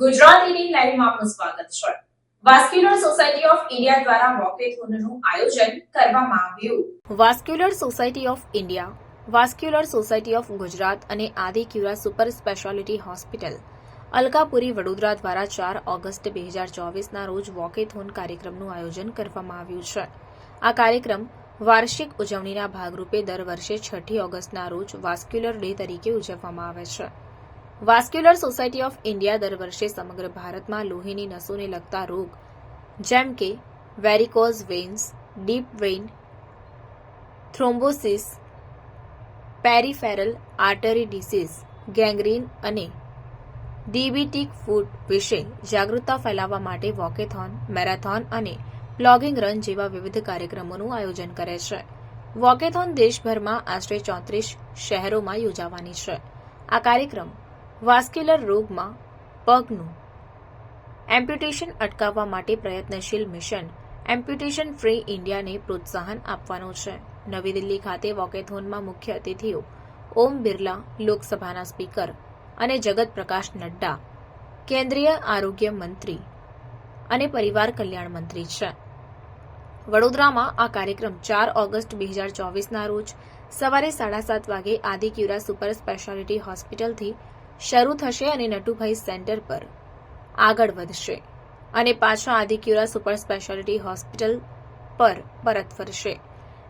ગુજરાતીની લાઈવમાં આપનું સ્વાગત છે. વાસ્ક્યુલર સોસાયટી ઓફ ઇન્ડિયા દ્વારા વોકેથોનનું આયોજન કરવામાં આવ્યું. Vascular Society of India, Vascular Society of Gujarat અને Adicura super speciality hospital, Alkapuri Vadodara દ્વારા ચાર ઓગસ્ટ બે હજાર ચોવીસના રોજ વોકેથોન કાર્યક્રમનું આયોજન કરવામાં આવ્યું છે. આ કાર્યક્રમ વાર્ષિક ઉજવણીના ભાગરૂપે દર વર્ષે છઠ્ઠી ઓગસ્ટના રોજ વાસ્ક્યુલર ડે તરીકે ઉજવવામાં આવે છે. વાસ્ક્યુલર સોસાયટી ઓફ ઇન્ડિયા દર વર્ષે સમગ્ર ભારતમાં લોહીની નસોને લગતા રોગ, જેમ કે varicose veins deep vein thrombosis peripheral artery disease gangrene અને ડીબીટીક ફૂડ વિશે જાગૃતતા ફેલાવવા માટે વોકેથોન મેરાથોન અને પ્લોગિંગ રન જેવા વિવિધ કાર્યક્રમોનું આયોજન કરે છે. વોકેથોન દેશભરમાં આશરે ચોત્રીસ શહેરોમાં યોજાવાની છે. આ કાર્યક્રમ વાસ્ક્યુલર રોગમાં પગનું એમ્પ્યુટેશન અટકાવવા માટે પ્રયત્નશીલ મિશન એમ્પ્યુટેશન ફ્રી ઇન્ડિયાને પ્રોત્સાહન આપવાનો છે. નવી દિલ્હી ખાતે વોકેથોનમાં મુખ્ય અતિથિઓ ઓમ બિરલા, લોકસભાના સ્પીકર અને જગત પ્રકાશ નડ્ડા, કેન્દ્રીય આરોગ્ય મંત્રી અને પરિવાર કલ્યાણ મંત્રી છે. વડોદરામાં આ કાર્યક્રમ ચાર ઓગસ્ટ બે હજાર ચોવીસના રોજ સવારે સાડા સાત વાગે આદિક્યુરા સુપર સ્પેશિયાલિટી હોસ્પિટલથી શરૂ થશે અને નટુભાઈ સેન્ટર પર આગળ વધશે અને પાછા આદિક્યુરા સુપર સ્પેશિયાલિટી હોસ્પિટલ પર પરત ફરશે.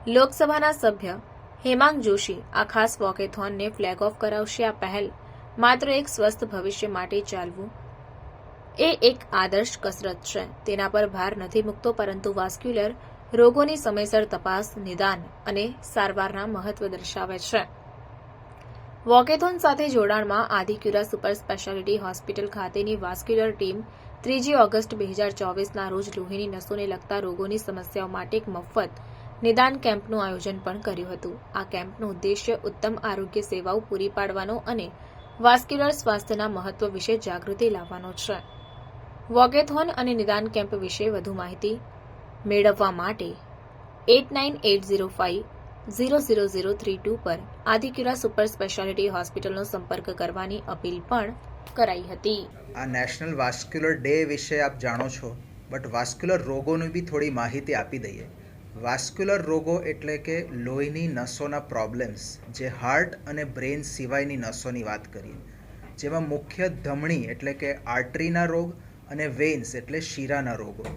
લોકસભાના સભ્ય હેમાંગ જોશી આ ખાસ વોકેથોનને ફ્લેગ ઓફ કરાવશે. આ પહેલ માત્ર એક સ્વસ્થ ભવિષ્ય માટે ચાલવું એ એક આદર્શ કસરત છે. તેના પર ભાર નથી મૂકતો, પરંતુ વાસ્ક્યુલર રોગોની સમયસર તપાસ, નિદાન અને સારવારના મહત્વ દર્શાવે છે. વોકેથોન સાથે જોડાણમાં આદિક્યુરા સુપર સ્પેશિયાલિટી હોસ્પિટલ ખાતેની વાસ્ક્યુલર ટીમ ત્રીજી ઓગસ્ટ બે હજાર ચોવીસના રોજ લોહીની નસોને લગતા રોગોની સમસ્યાઓ માટે એક મફત નિદાન કેમ્પનું આયોજન પણ કર્યું હતું. આ કેમ્પનો ઉદ્દેશ્ય ઉત્તમ આરોગ્ય સેવાઓ પૂરી પાડવાનો અને વાસ્ક્યુલર સ્વાસ્થ્યના મહત્વ વિશે જાગૃતિ લાવવાનો છે. વોકેથોન અને નિદાન કેમ્પ વિશે વધુ માહિતી મેળવવા માટે eight nine eight zero five zero zero zero three two પર આદિક્યુરા સુપર સ્પેશિયાલિટી હોસ્પિટલનો સંપર્ક કરવાની અપીલ પણ કરાઈ હતી. આ નેશનલ વાસ્ક્યુલર ડે વિશે આપ જાણો છો, બટ વાસ્ક્યુલર રોગોની બી થોડી માહિતી આપી દઈએ. વાસ્ક્યુલર રોગો એટલે કે લોહીની નસોના પ્રોબ્લેમ્સ જે હાર્ટ અને બ્રેન સિવાયની નસોની વાત કરીએ. જેમાં મુખ્ય ધમણી એટલે કે આર્ટરીના રોગ અને વેન્સ એટલે શીરાના રોગો.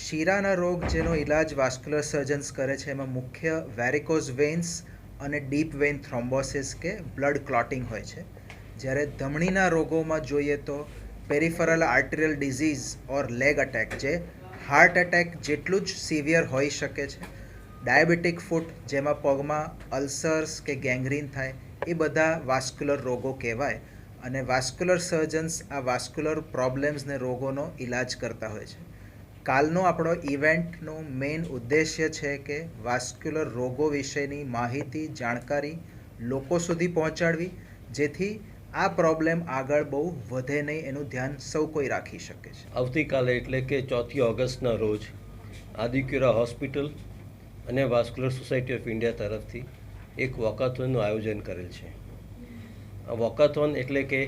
શીરાના રોગ જેનો ઇલાજ વાસ્ક્યુલર સર્જન્સ કરે છે, એમાં મુખ્ય વેરિકોઝ વેન્સ અને ડીપ વેન થ્રોમ્બોસિસ કે બ્લડ ક્લોટિંગ હોય છે. જ્યારે ધમણીના રોગોમાં જોઈએ તો peripheral arterial disease or leg attack જે હાર્ટ એટેક જેટલું જ સિવિયર હોઈ શકે છે. ડાયાબિટીક ફૂટ જેમાં પગમાં અલ્સર્સ કે ગેંગ્રીન થાય, એ બધા વાસ્ક્યુલર રોગો કહેવાય અને વાસ્ક્યુલર સર્જન્સ આ વાસ્ક્યુલર પ્રોબ્લેમ્સને રોગોનો ઈલાજ કરતા હોય છે. કાલનો આપણો ઇવેન્ટનો મેઇન ઉદ્દેશ્ય છે કે વાસ્ક્યુલર રોગો વિશેની માહિતી, જાણકારી લોકો સુધી પહોંચાડવી, જેથી આ પ્રોબ્લેમ આગળ બહુ વધે નહીં એનું ધ્યાન સૌ કોઈ રાખી શકે છે. આવતીકાલે એટલે કે ચોથી ઓગસ્ટના રોજ આદિક્યુરા હોસ્પિટલ અને વાસ્ક્યુલર સોસાયટી ઓફ ઇન્ડિયા તરફથી એક વોકાથોનનું આયોજન કરેલ છે. આ વોકાથોન એટલે કે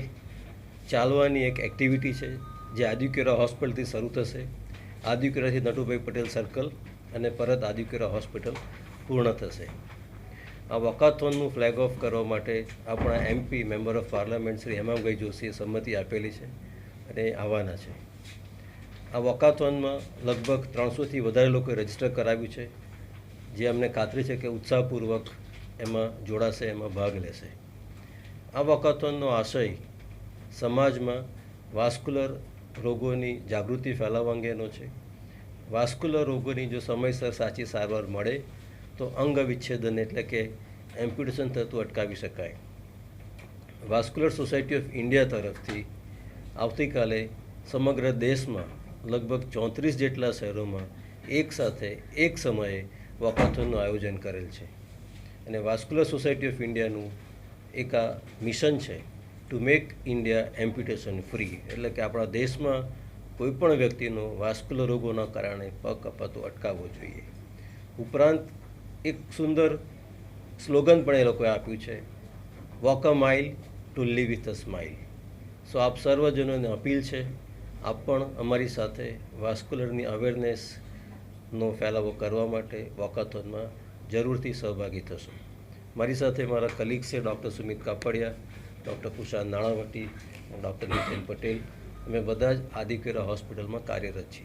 ચાલવાની એક એક્ટિવિટી છે જે આદિક્યુરા હોસ્પિટલથી શરૂ થશે. આદિક્યુરાથી નટુભાઈ પટેલ સર્કલ અને પરત આદિક્યુરા હોસ્પિટલ પૂર્ણ થશે. આ વોકાથોનનું ફ્લેગ ઓફ કરવા માટે આપણા MP member of parliament Shri Hemangbhai જોશીએ સંમતિ આપેલી છે અને આવવાના છે. આ વોકાથોનમાં લગભગ ત્રણસોથી વધારે લોકોએ રજિસ્ટર કરાવ્યું છે, જે અમને ખાતરી છે કે ઉત્સાહપૂર્વક એમાં જોડાશે, એમાં ભાગ લેશે. આ વોકાથોનનો આશય સમાજમાં વાસ્ક્યુલર રોગોની જાગૃતિ ફેલાવવા અંગેનો છે. વાસ્ક્યુલર રોગોની જો સમયસર સાચી સારવાર મળે, તો અંગ વિચ્છેદન એટલે કે એમ્પ્યુટેશન થતું અટકાવી શકાય. વાસ્ક્યુલર સોસાયટી ઓફ ઇન્ડિયા તરફથી આવતીકાલે સમગ્ર દેશમાં લગભગ ચોત્રીસ જેટલા શહેરોમાં એક સાથે એક સમયે વોકાથોનનું આયોજન કરેલ છે. અને વાસ્ક્યુલર સોસાયટી ઓફ ઇન્ડિયાનું એક આ મિશન છે. To make India amputation free એટલે કે આપણા દેશમાં કોઈપણ વ્યક્તિનો વાસ્ક્યુલર રોગોના કારણે પગ કપાતો અટકાવવો જોઈએ. ઉપરાંત એક સુંદર સ્લોગન પણ એ લોકોએ આપ્યું છે walk a mile to live with a smile so આપ સર્વજનોને અપીલ છે, આપ પણ અમારી સાથે વાસ્ક્યુલરની અવેરનેસનો ફેલાવો કરવા માટે વોકાથોનમાં જરૂરથી સહભાગી થશો. મારી સાથે મારા કલીગ છે doctor Sumit Kapadia doctor Kushan Nanavati doctor Nitin Patel. અમે બધા જ આદિકેરા હોસ્પિટલમાં કાર્યરત છીએ.